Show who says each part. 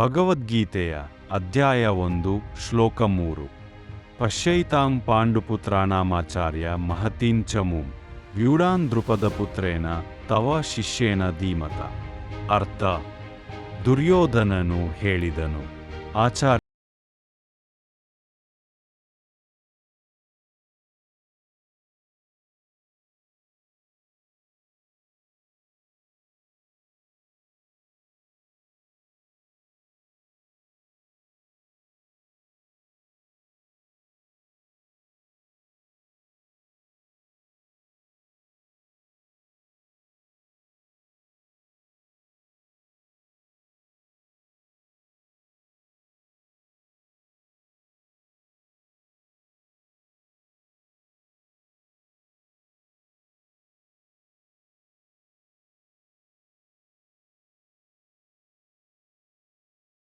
Speaker 1: ಭಗವದ್ಗೀತೆಯ ಅಧ್ಯಾಯ ಒಂದು, ಶ್ಲೋಕ ಮೂರು. ಪಶ್ಯೈತಾಂ ಪಾಂಡುಪುತ್ರಾಣಾಮಾಚಾರ್ಯ ಮಹತೀಂ ಚಮುಂ ವ್ಯೂಢಾನ್ ದೃಪದ ಪುತ್ರೇನ ತವ ಶಿಷ್ಯೇನ ಧೀಮತ. ಅರ್ಥ. ದುರ್ಯೋಧನನು ಹೇಳಿದನು. ಆಚಾರ್ಯ